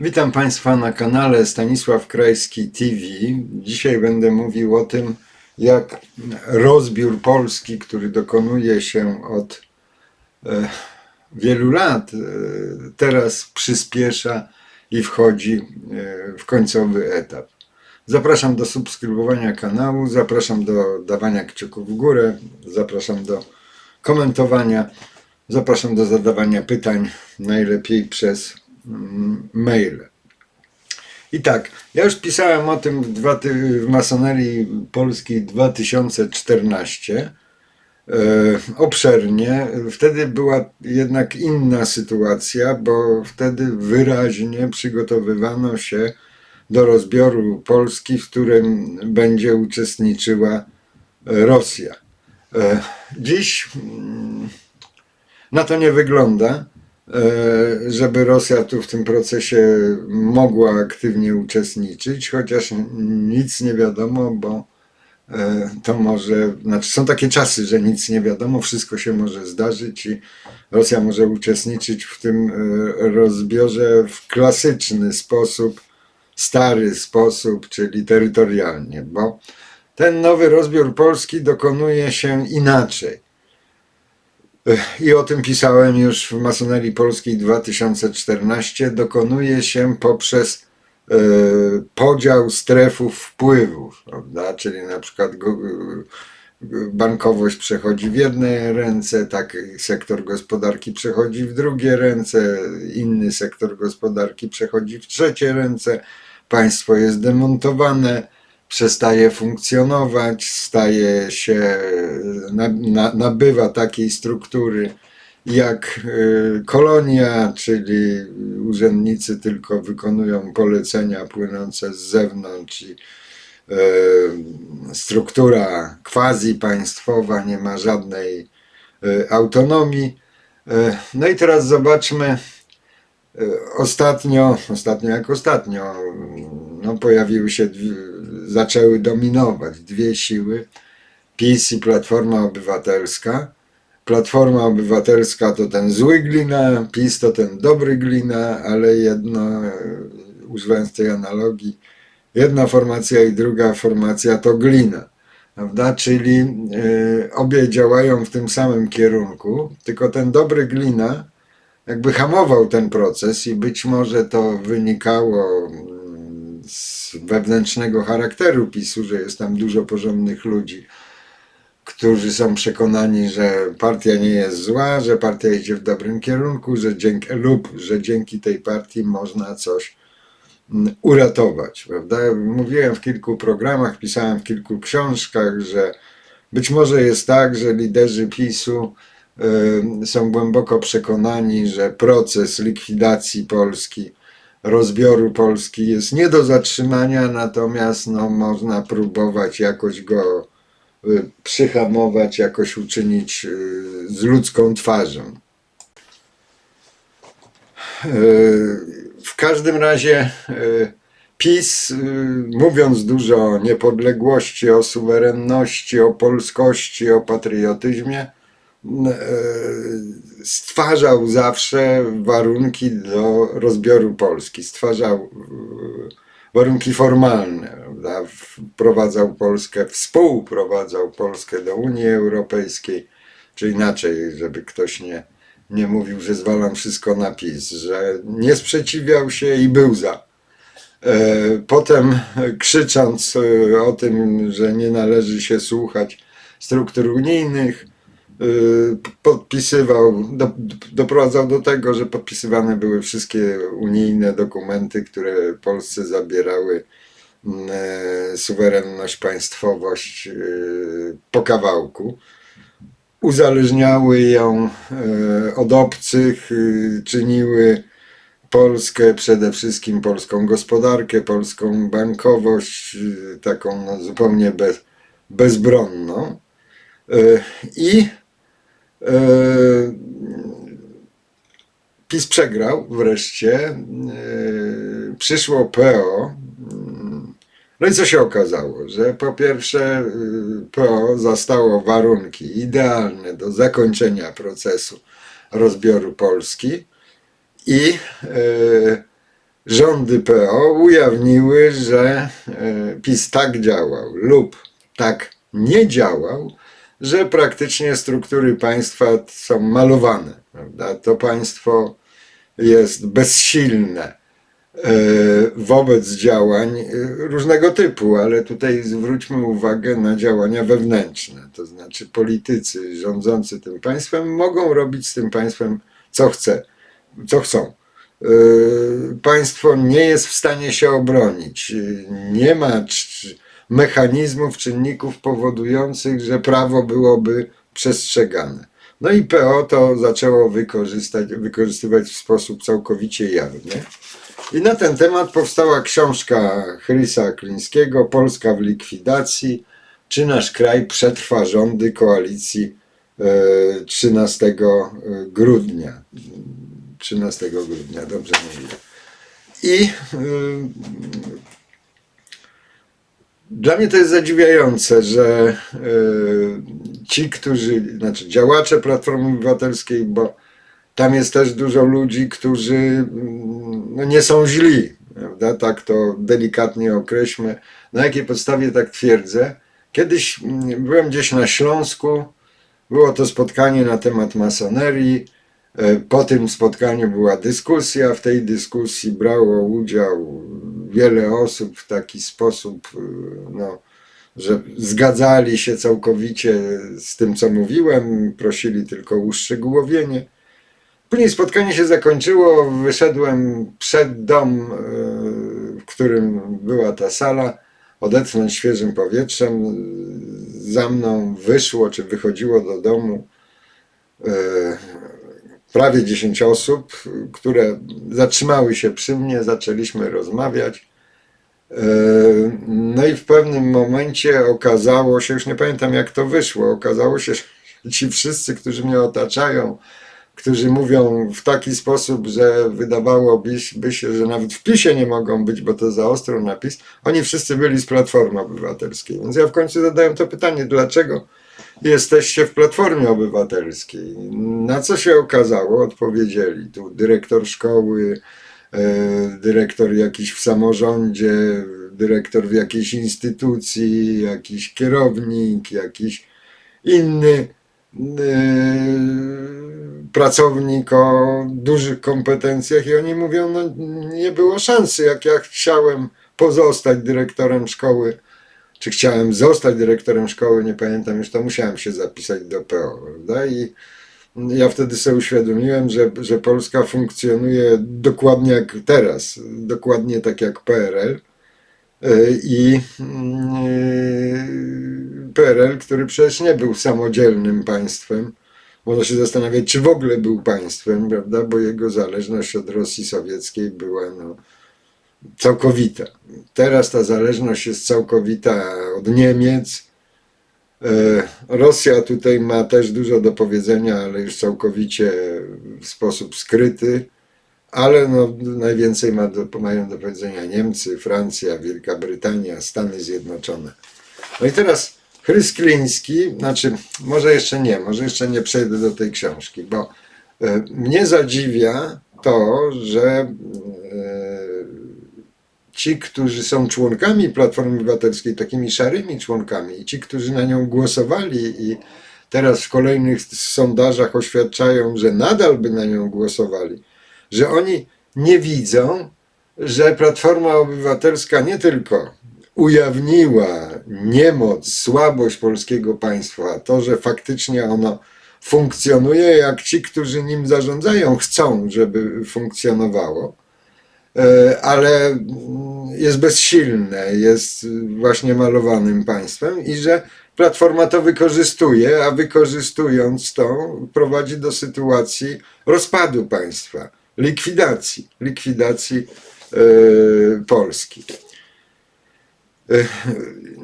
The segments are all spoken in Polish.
Witam Państwa na kanale Stanisław Krajski TV. Dzisiaj będę mówił o tym, jak rozbiór Polski, który dokonuje się od e, wielu lat, e, teraz przyspiesza i wchodzi e, w końcowy etap. Zapraszam do subskrybowania kanału, zapraszam do dawania kciuków w górę, zapraszam do komentowania, zapraszam do zadawania pytań, najlepiej przez mm, maile. I tak, ja już pisałem o tym w, dwa, w masonerii polskiej 2014 e, obszernie. Wtedy była jednak inna sytuacja, bo wtedy wyraźnie przygotowywano się do rozbioru Polski, w którym będzie uczestniczyła e, Rosja. E, Dziś mm, na to nie wygląda, żeby Rosja tu w tym procesie mogła aktywnie uczestniczyć, chociaż nic nie wiadomo, bo e, to może, znaczy są takie czasy, że nic nie wiadomo, wszystko się może zdarzyć i Rosja może uczestniczyć w tym e, rozbiorze w klasyczny sposób, stary sposób, czyli terytorialnie, bo ten nowy rozbiór Polski dokonuje się inaczej. Ech, I o tym pisałem już w Masonerii Polskiej 2014. Dokonuje się poprzez e, podział strefów wpływów, prawda? Czyli na przykład e, bankowość przechodzi w jedne ręce, tak sektor gospodarki przechodzi w drugie ręce, inny sektor gospodarki przechodzi w trzecie ręce, państwo jest demontowane, przestaje funkcjonować, staje się, na, na, nabywa takiej struktury jak y, kolonia, czyli urzędnicy tylko wykonują polecenia płynące z zewnątrz i y, struktura quasi państwowa nie ma żadnej y, autonomii. No i teraz zobaczmy, ostatnio, ostatnio jak ostatnio, no pojawiły się, zaczęły dominować dwie siły, PiS i Platforma Obywatelska. Platforma Obywatelska to ten zły glina, PiS to ten dobry glina, ale jedno, używając tej analogii, jedna formacja i druga formacja to glina. Prawda? Czyli e, obie działają w tym samym kierunku, tylko ten dobry glina jakby hamował ten proces i być może to wynikało mm, wewnętrznego charakteru PiSu, że jest tam dużo porządnych ludzi, którzy są przekonani, że partia nie jest zła, że partia idzie w dobrym kierunku, że dzięki, lub że dzięki tej partii można coś mm, uratować. Prawda? Mówiłem w kilku programach, pisałem w kilku książkach, że być może jest tak, że liderzy PiSu y, są głęboko przekonani, że proces likwidacji Polski, rozbioru Polski jest nie do zatrzymania, natomiast no, można próbować jakoś go y, przyhamować, jakoś uczynić y, z ludzką twarzą. Y, W każdym razie PiS, mówiąc dużo o niepodległości, o suwerenności, o polskości, o patriotyzmie, stwarzał zawsze warunki do rozbioru Polski. Stwarzał y, warunki formalne, prawda? wprowadzał Polskę, współprowadzał Polskę do Unii Europejskiej, czy inaczej, żeby ktoś nie, nie mówił, że zwalam wszystko na PiS, że nie sprzeciwiał się i był za. E, Potem e, krzycząc e, o tym, że nie należy się słuchać struktur unijnych, e, podpisywał, do, doprowadzał do tego, że podpisywane były wszystkie unijne dokumenty, które Polsce zabierały mm, e, suwerenność, państwowość e, po kawałku uzależniały ją e, od obcych, e, czyniły Polskę, przede wszystkim polską gospodarkę, polską bankowość, taką no, zupełnie bez, bezbronną. E, I PiS przegrał wreszcie. e, Przyszło PO. No i co się okazało? Że po pierwsze y, PO zastało warunki idealne do zakończenia procesu rozbioru Polski i rządy PO ujawniły, że e, PiS tak działał lub tak nie działał, że praktycznie struktury państwa są malowane. Prawda? To państwo jest bezsilne e, wobec działań e, różnego typu, ale tutaj zwróćmy uwagę na działania wewnętrzne. To znaczy politycy rządzący tym państwem mogą robić z tym państwem co chce, co chcą. E, Państwo nie jest w stanie się obronić. Nie ma mechanizmów, czynników powodujących, że prawo byłoby przestrzegane. No i PO to zaczęło wykorzystywać w sposób całkowicie jawny. I na ten temat powstała książka Chrysa Klińskiego Polska w likwidacji. Czy nasz kraj przetrwa rządy koalicji e, 13 grudnia? 13 grudnia, dobrze mówię. I y, dla mnie to jest zadziwiające, że y, ci, którzy, znaczy działacze Platformy Obywatelskiej, bo tam jest też dużo ludzi, którzy mm, no, nie są źli, prawda? tak to delikatnie określmy. Na jakiej podstawie tak twierdzę? Kiedyś mm, byłem gdzieś na Śląsku, było to spotkanie na temat masonerii. E, Po tym spotkaniu była dyskusja. W tej dyskusji brało udział wiele osób w taki sposób, e, no, że zgadzali się całkowicie z tym, co mówiłem, prosili tylko o uszczegółowienie. Później spotkanie się zakończyło, wyszedłem przed dom, e, w którym była ta sala, odetchnąć świeżym powietrzem. Za mną wyszło, czy wychodziło do domu e, prawie 10 osób, które zatrzymały się przy mnie, zaczęliśmy rozmawiać. E, No i w pewnym momencie okazało się, już nie pamiętam jak to wyszło, okazało się, że ci wszyscy, którzy mnie otaczają, którzy mówią w taki sposób, że wydawałoby by się, że nawet w PiSie nie mogą być, bo to za ostro napis, oni wszyscy byli z Platformy Obywatelskiej. Więc ja w końcu zadałem to pytanie, dlaczego jesteście w Platformie Obywatelskiej? Na co się okazało? Odpowiedzieli tu dyrektor szkoły, e, dyrektor jakiś w samorządzie, dyrektor w jakiejś instytucji, jakiś kierownik, jakiś inny e, pracownik o dużych kompetencjach i oni mówią, no nie było szansy, jak ja chciałem pozostać dyrektorem szkoły, czy chciałem zostać dyrektorem szkoły, nie pamiętam już, to musiałem się zapisać do PO, prawda? I ja wtedy sobie uświadomiłem, że, że Polska funkcjonuje dokładnie jak teraz, dokładnie tak jak PRL. Y, I y, PRL, który przecież nie był samodzielnym państwem, można się zastanawiać, czy w ogóle był państwem, prawda? Bo jego zależność od Rosji Sowieckiej była no, całkowita. Teraz ta zależność jest całkowita od Niemiec. E, Rosja tutaj ma też dużo do powiedzenia, ale już całkowicie w sposób skryty. Ale no, najwięcej ma do, mają do powiedzenia Niemcy, Francja, Wielka Brytania, Stany Zjednoczone. No i teraz Chrys Kliński, znaczy może jeszcze nie, może jeszcze nie przejdę do tej książki, bo e, mnie zadziwia to, że e, ci, którzy są członkami Platformy Obywatelskiej, takimi szarymi członkami, i ci, którzy na nią głosowali i teraz w kolejnych sondażach oświadczają, że nadal by na nią głosowali, że oni nie widzą, że Platforma Obywatelska nie tylko ujawniła niemoc, słabość polskiego państwa, to, że faktycznie ono funkcjonuje, jak ci, którzy nim zarządzają, chcą, żeby funkcjonowało, ale mm, jest bezsilne, jest właśnie malowanym państwem i że Platforma to wykorzystuje, a wykorzystując to prowadzi do sytuacji rozpadu państwa, likwidacji, likwidacji e, Polski. E,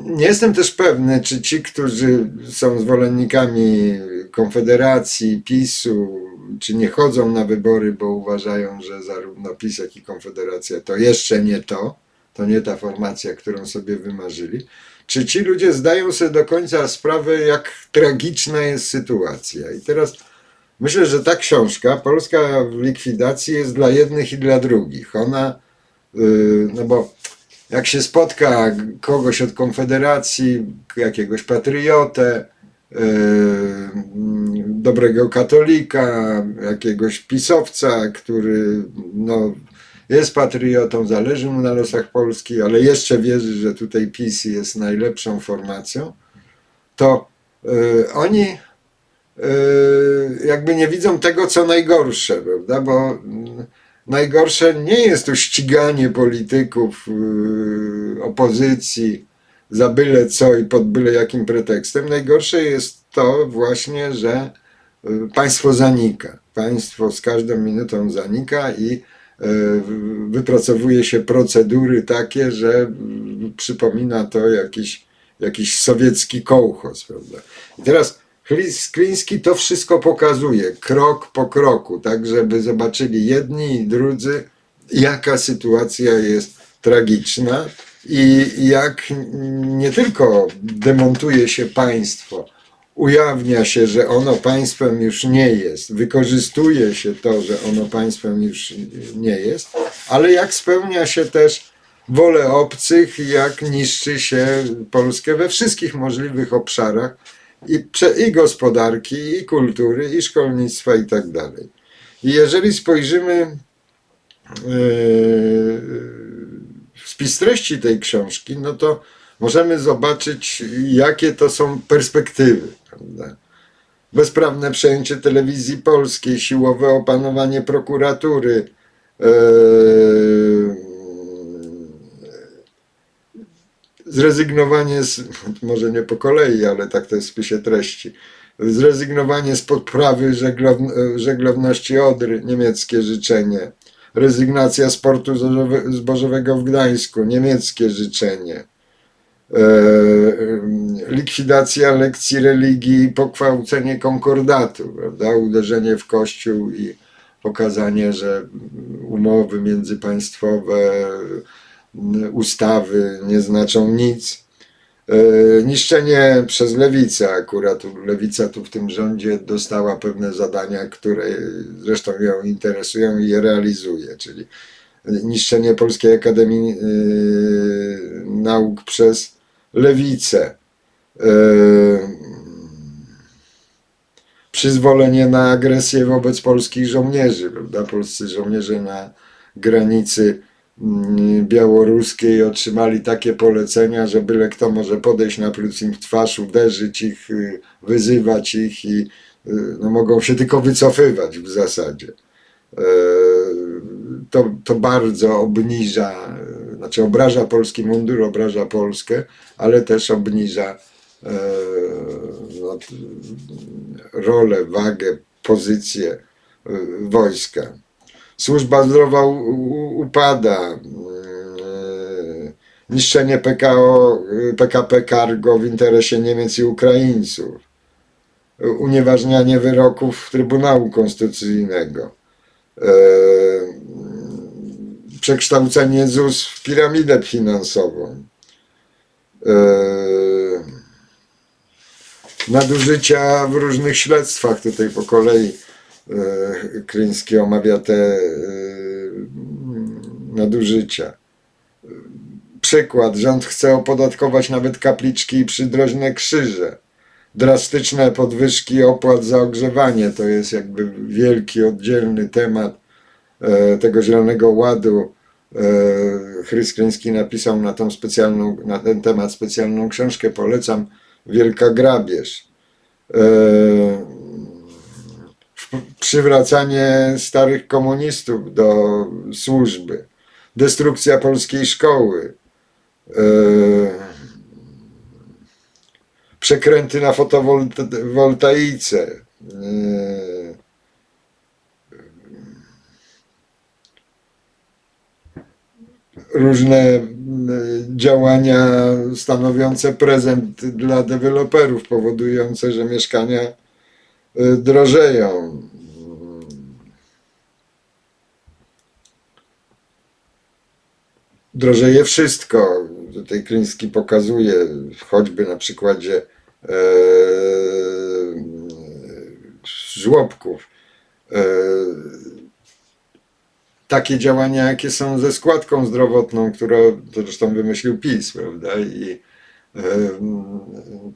Nie jestem też pewny, czy ci, którzy są zwolennikami Konfederacji, PiSu, czy nie chodzą na wybory, bo uważają, że zarówno PiS, jak i Konfederacja to jeszcze nie to, to nie ta formacja, którą sobie wymarzyli. Czy ci ludzie zdają sobie do końca sprawę, jak tragiczna jest sytuacja? I teraz myślę, że ta książka, Polska w likwidacji, jest dla jednych i dla drugich. Ona Yy, No bo jak się spotka kogoś od Konfederacji, jakiegoś patriotę, dobrego katolika, jakiegoś pisowca, który no, jest patriotą, zależy mu na losach Polski, ale jeszcze wierzy, że tutaj PiS jest najlepszą formacją, to yy, oni yy, jakby nie widzą tego, co najgorsze, prawda? Bo mm, najgorsze nie jest to ściganie polityków opozycji za byle co i pod byle jakim pretekstem. Najgorsze jest to właśnie, że y, państwo zanika. Państwo z każdą minutą zanika i y, wypracowuje się procedury takie, że y, przypomina to jakiś, jakiś sowiecki kołchoz. Prawda? I teraz Chlis- Kliński to wszystko pokazuje, krok po kroku, tak żeby zobaczyli jedni i drudzy, jaka sytuacja jest tragiczna i jak nie tylko demontuje się państwo, ujawnia się, że ono państwem już nie jest, wykorzystuje się to, że ono państwem już nie jest, ale jak spełnia się też wolę obcych, jak niszczy się Polskę we wszystkich możliwych obszarach i, i gospodarki, i kultury, i szkolnictwa i tak dalej. I jeżeli spojrzymy w spis treści tej książki, no to możemy zobaczyć, jakie to są perspektywy. Prawda? Bezprawne przejęcie telewizji polskiej, siłowe opanowanie prokuratury, e, zrezygnowanie z, może nie po kolei, ale tak to jest w spisie treści, zrezygnowanie z podprawy żeglow- żeglowności Odry, niemieckie życzenie, rezygnacja z portu zbożowe- zbożowego w Gdańsku, niemieckie życzenie, e, likwidacja lekcji religii i pokwałcenie konkordatu, prawda? uderzenie w kościół i pokazanie, że umowy międzypaństwowe, ustawy nie znaczą nic. E, Niszczenie przez lewicę akurat. Lewica tu w tym rządzie dostała pewne zadania, które zresztą ją interesują i je realizuje, czyli niszczenie Polskiej Akademii e, Nauk przez lewicę. E, Przyzwolenie na agresję wobec polskich żołnierzy, prawda? Polscy żołnierze na granicy białoruskiej otrzymali takie polecenia, że byle kto może podejść, napluć im w twarz, uderzyć ich, y, wyzywać ich i y, no, mogą się tylko wycofywać w zasadzie. E, To, to bardzo obniża, y, znaczy obraża polski mundur, obraża Polskę, ale też obniża e, no, rolę, wagę, pozycję wojska. Służba zdrowa u, u, upada. Yy, Niszczenie PKO, PKP Cargo w interesie Niemiec i Ukraińców. Y, Unieważnianie wyroków Trybunału Konstytucyjnego. Przekształcenie ZUS w piramidę finansową. Nadużycia w różnych śledztwach. Tutaj po kolei e, Kryński omawia te e, nadużycia. Przykład, rząd chce opodatkować nawet kapliczki i przydrożne krzyże. Drastyczne podwyżki opłat za ogrzewanie to jest jakby wielki, oddzielny temat e, tego Zielonego Ładu. E, Chrys Kryński napisał na, tą specjalną, na ten temat specjalną książkę, polecam, Wielka Grabież. E, przywracanie starych komunistów do służby, destrukcja polskiej szkoły, e, przekręty na fotowoltaice, e, różne mm, działania stanowiące prezent dla deweloperów, powodujące, że mieszkania drożeją. Drożeje wszystko. Tutaj Kryński pokazuje, choćby na przykładzie e, żłobków. E, takie działania, jakie są ze składką zdrowotną, którą zresztą wymyślił PiS, prawda? I e,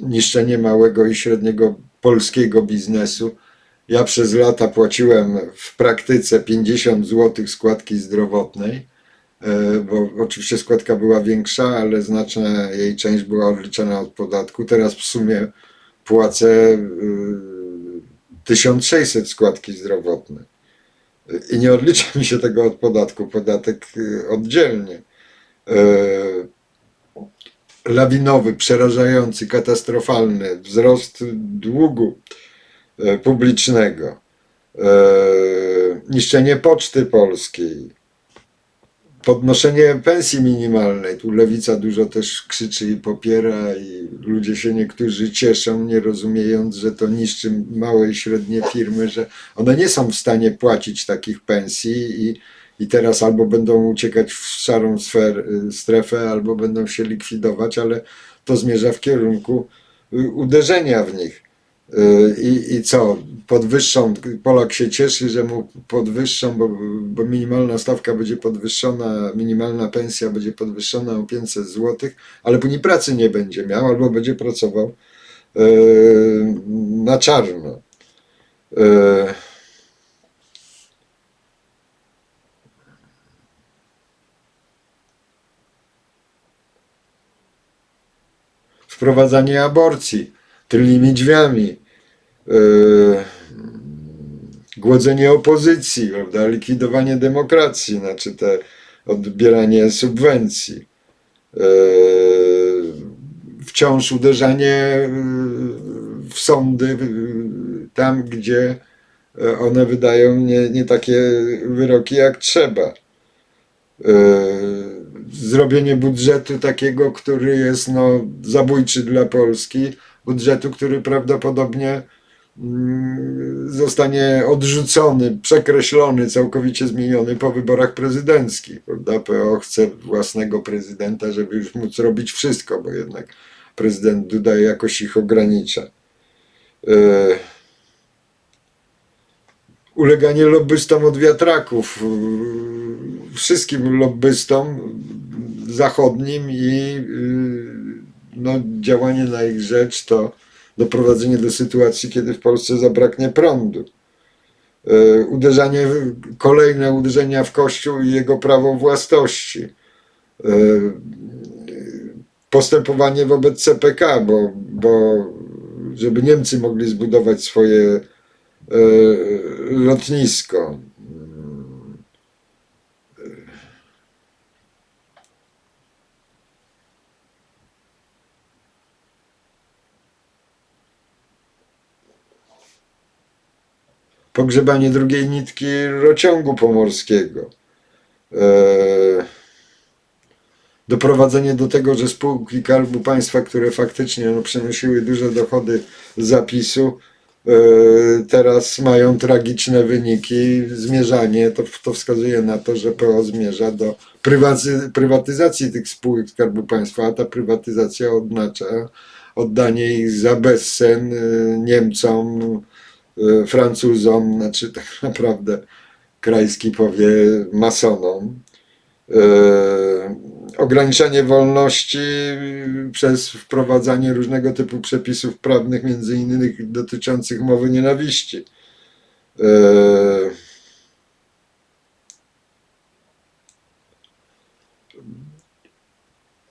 niszczenie małego i średniego polskiego biznesu. Ja przez lata płaciłem w praktyce 50 zł składki zdrowotnej, bo oczywiście składka była większa, ale znaczna jej część była odliczana od podatku. Teraz w sumie płacę y, 1600 składki zdrowotnej. I nie odlicza mi się tego od podatku, podatek y, oddzielnie. E, Lawinowy, przerażający, katastrofalny wzrost długu e, publicznego, e, niszczenie poczty polskiej, podnoszenie pensji minimalnej. Tu lewica dużo też krzyczy i popiera, i ludzie się niektórzy cieszą, nie rozumiejąc, że to niszczy małe i średnie firmy, że one nie są w stanie płacić takich pensji i, i teraz albo będą uciekać w szarą sfer, y, strefę, albo będą się likwidować, ale to zmierza w kierunku y, uderzenia w nich. Y, I, I co? Podwyższą, Polak się cieszy, że mu podwyższą, bo, bo minimalna stawka będzie podwyższona, minimalna pensja będzie podwyższona o 500 zł, ale później pracy nie będzie miał, albo będzie pracował e, na czarno. E, wprowadzanie aborcji tylnymi drzwiami, e, głodzenie opozycji, prawda, likwidowanie demokracji, znaczy te odbieranie subwencji, e, wciąż uderzanie e, w sądy tam, gdzie one wydają nie, nie takie wyroki jak trzeba. Zrobienie budżetu takiego, który jest no, zabójczy dla Polski, budżetu, który prawdopodobnie mm, zostanie odrzucony, przekreślony, całkowicie zmieniony po wyborach prezydenckich. Prawda? PO chce własnego prezydenta, żeby już móc robić wszystko, bo jednak prezydent Duda jakoś ich ogranicza. E, uleganie lobbystom od wiatraków, e, wszystkim lobbystom zachodnim i e, no, działanie na ich rzecz to doprowadzenie do sytuacji, kiedy w Polsce zabraknie prądu. E, Uderzanie, kolejne uderzenia w Kościół i jego prawo własności. E, Postępowanie wobec CPK, bo, bo żeby Niemcy mogli zbudować swoje e, lotnisko. Pogrzebanie drugiej nitki rociągu pomorskiego. E, doprowadzenie do tego, że spółki Skarbu Państwa, które faktycznie no, przynosiły duże dochody z zapisu, e, teraz mają tragiczne wyniki. Zmierzanie to, to wskazuje na to, że PO zmierza do prywatyzacji tych spółek Skarbu Państwa, a ta prywatyzacja oznacza oddanie ich za bezsen e, Niemcom, Francuzom, znaczy tak naprawdę Krajski powie masonom. E, ograniczanie wolności przez wprowadzanie różnego typu przepisów prawnych, między innymi dotyczących mowy nienawiści. E,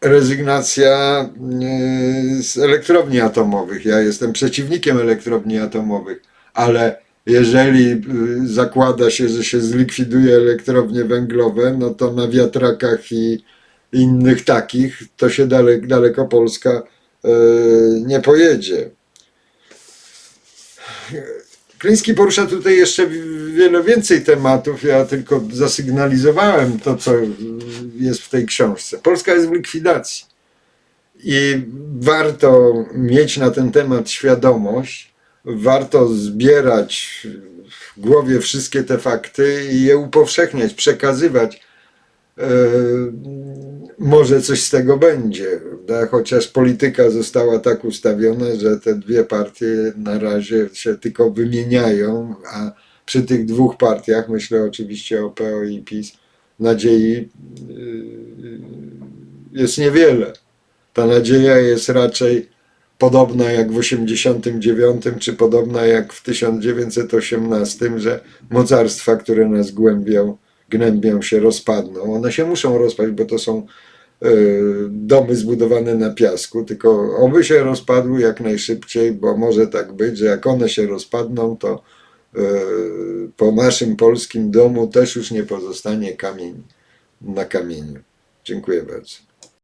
rezygnacja e, z elektrowni atomowych. Ja jestem przeciwnikiem elektrowni atomowych, ale jeżeli y, zakłada się, że się zlikwiduje elektrownie węglowe, no to na wiatrakach i innych takich to się daleko, daleko Polska e, nie pojedzie. Kliński porusza tutaj jeszcze wiele więcej tematów. Ja tylko zasygnalizowałem to, co jest w tej książce. Polska jest w likwidacji. I warto mieć na ten temat świadomość, warto zbierać w głowie wszystkie te fakty i je upowszechniać, przekazywać. E, może coś z tego będzie, prawda? chociaż polityka została tak ustawiona, że te dwie partie na razie się tylko wymieniają, a przy tych dwóch partiach, myślę oczywiście o PO i PiS, nadziei yy, jest niewiele. Ta nadzieja jest raczej podobna jak w 89, czy podobna jak w 1918, że mocarstwa, które nas głębią, gnębią się, rozpadną. One się muszą rozpaść, bo to są e, domy zbudowane na piasku, tylko oby się rozpadły jak najszybciej, bo może tak być, że jak one się rozpadną, to e, po naszym polskim domu też już nie pozostanie kamień na kamieniu. Dziękuję bardzo.